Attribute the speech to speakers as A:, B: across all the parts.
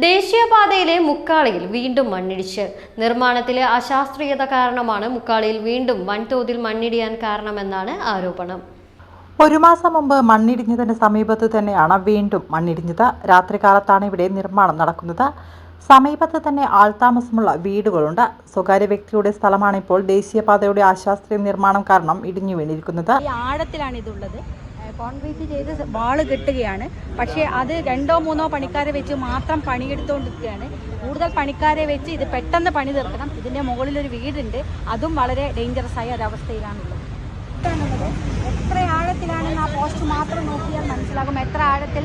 A: ദേശീയപാതയിലെ മുക്കാളിയിൽ വീണ്ടും മണ്ണിടിച്ച്. നിർമ്മാണത്തിലെ അശാസ്ത്രീയത കാരണമാണ് മുക്കാളിയിൽ വീണ്ടും വൻതോതിൽ മണ്ണിടിയാൻ കാരണമെന്നാണ് ആരോപണം.
B: ഒരു മാസം മുമ്പ് മണ്ണിടിഞ്ഞതിന് സമീപത്ത് തന്നെയാണ് വീണ്ടും മണ്ണിടിഞ്ഞത്. രാത്രികാലത്താണ് ഇവിടെ നിർമ്മാണം നടക്കുന്നത്. സമീപത്ത് തന്നെ ആൾതാമസമുള്ള വീടുകളുണ്ട്. സ്വകാര്യ വ്യക്തിയുടെ സ്ഥലമാണ് ഇപ്പോൾ ദേശീയപാതയുടെ അശാസ്ത്രീയ നിർമ്മാണം കാരണം ഇടിഞ്ഞു വീണിരിക്കുന്നത്.
C: ഈ ആഴത്തിലാണ് ഇതുള്ളത്. കോൺക്രീറ്റ് ചെയ്ത് വാൾ കെട്ടുകയാണ്. പക്ഷേ അത് രണ്ടോ മൂന്നോ പണിക്കാരെ വെച്ച് മാത്രം പണിയെടുത്തുകൊണ്ടിരിക്കുകയാണ് കൂടുതൽ പണിക്കാരെ വെച്ച് ഇത് പെട്ടെന്ന് പണി തീർക്കണം. ഇതിന്റെ മുകളിലൊരു വീടുണ്ട്. അതും വളരെ ഡേഞ്ചറസ് ആയ ഒരവസ്ഥയിലാണുള്ളത്. എത്ര ആഴത്തിലാണെന്ന് ആ പോസ്റ്റ് മാത്രം നോക്കിയാൽ മനസ്സിലാകും എത്ര ആഴത്തിൽ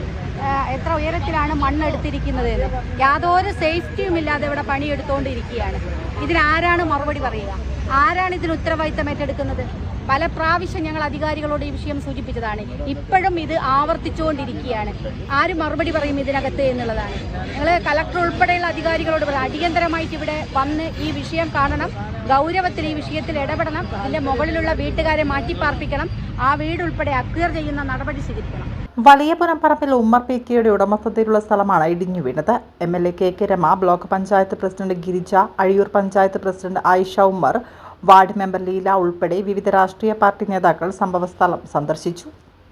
C: എത്ര ഉയരത്തിലാണ് മണ്ണ് എടുത്തിരിക്കുന്നത് എന്ന്. യാതൊരു സേഫ്റ്റിയും ഇല്ലാതെ ഇവിടെ പണിയെടുത്തുകൊണ്ടിരിക്കുകയാണ് ഇതിനാരാണ് മറുപടി പറയുക? ആരാണ് ഇതിന് ഉത്തരവാദിത്തം ഏറ്റെടുക്കുന്നത്? പല പ്രാവശ്യം ഞങ്ങൾ അധികാരികളോട് ഈ വിഷയം സൂചിപ്പിച്ചതാണ്. ഇപ്പോഴും ഇത് ആവർത്തിച്ചുകൊണ്ടിരിക്കുകയാണ്. ആര് മറുപടി പറയും ഇതിനകത്ത് എന്നുള്ളതാണ്. ഞങ്ങൾ കലക്ടർ ഉൾപ്പെടെയുള്ള അധികാരികളോട് പറയാം അടിയന്തരമായിട്ട് ഇവിടെ വന്ന് ഈ വിഷയം കാണണം ഗൗരവത്തിൽ ഈ വിഷയത്തിൽ ഇടപെടണം ഇതിന്റെ മുകളിലുള്ള വീട്ടുകാരെ മാറ്റിപ്പാർപ്പിക്കണം ആ വീട് ഉൾപ്പെടെ അക്വയർ ചെയ്യുന്ന നടപടി സ്വീകരിക്കണം.
B: വലിയപുരം പറമ്പിൽ ഉമ്മർ പി കെയുടെ ഉടമസ്ഥതയിലുള്ള സ്ഥലമാണ് ഇടിഞ്ഞു വീണത്. M L A K K Rema block panchayat president Girija Azhiyur panchayat president Ayisha Ummer ward member Leela ഉൾപ്പെടെ വിവിധ രാഷ്ട്രീയ പാർട്ടി നേതാക്കൾ സംഭവസ്ഥലം സന്ദർശിച്ചു.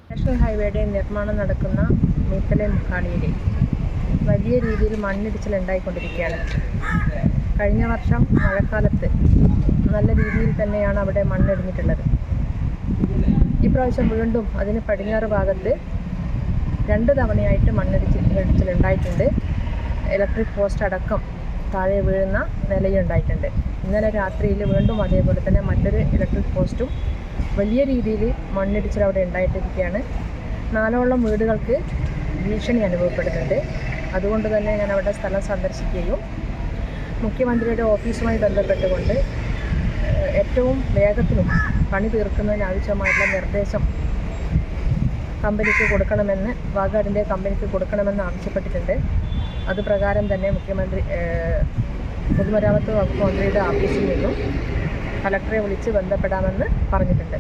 D: നാഷണൽ ഹൈവേയുടെ നിർമ്മാണം നടക്കുന്ന മീത്തലെ മുക്കാളിയിൽ വലിയ രീതിയിൽ മണ്ണിടിച്ചിൽ ഉണ്ടായിക്കൊണ്ടിരിക്കുകയാണ്. കഴിഞ്ഞ വർഷം മഴക്കാലത്ത് നല്ല രീതിയിൽ തന്നെയാണ് അവിടെ മണ്ണിടിഞ്ഞിട്ടുള്ളത്. ഇപ്രാവശ്യം വീണ്ടും അതിന് പടിഞ്ഞാറ് ഭാഗത്ത് രണ്ട് തവണയായിട്ട് മണ്ണിടിച്ചിൽ ഇടിച്ചിലുണ്ടായിട്ടുണ്ട് ഇലക്ട്രിക് പോസ്റ്റ് അടക്കം താഴെ വീഴുന്ന നിലയുണ്ടായിട്ടുണ്ട്. ഇന്നലെ രാത്രിയിൽ വീണ്ടും അതേപോലെ തന്നെ മറ്റൊരു ഇലക്ട്രിക് പോസ്റ്റും വലിയ രീതിയിൽ മണ്ണിടിച്ചിൽ അവിടെ ഉണ്ടായിട്ടിരിക്കുകയാണ്. നാലോളം വീടുകൾക്ക് ഭീഷണി അനുഭവപ്പെടുന്നുണ്ട്. അതുകൊണ്ട് തന്നെ ഞാൻ അവിടെ സ്ഥലം സന്ദർശിക്കുകയും മുഖ്യമന്ത്രിയുടെ ഓഫീസുമായി ബന്ധപ്പെട്ടുകൊണ്ട് ഏറ്റവും വേഗത്തിലും പണി തീർക്കുന്നതിന് ആവശ്യമായിട്ടുള്ള നിർദ്ദേശം കമ്പനിക്ക് കൊടുക്കണമെന്ന് വാഗാടിന്റെ കമ്പനിക്ക് കൊടുക്കണമെന്ന് ആവശ്യപ്പെട്ടിട്ടുണ്ട്. അത് പ്രകാരം തന്നെ മുഖ്യമന്ത്രി പൊതുമരാമത്ത് വകുപ്പ് മന്ത്രിയുടെ ഓഫീസിൽ നിന്നും കലക്ടറെ വിളിച്ച് ബന്ധപ്പെടാമെന്ന് പറഞ്ഞിട്ടുണ്ട്.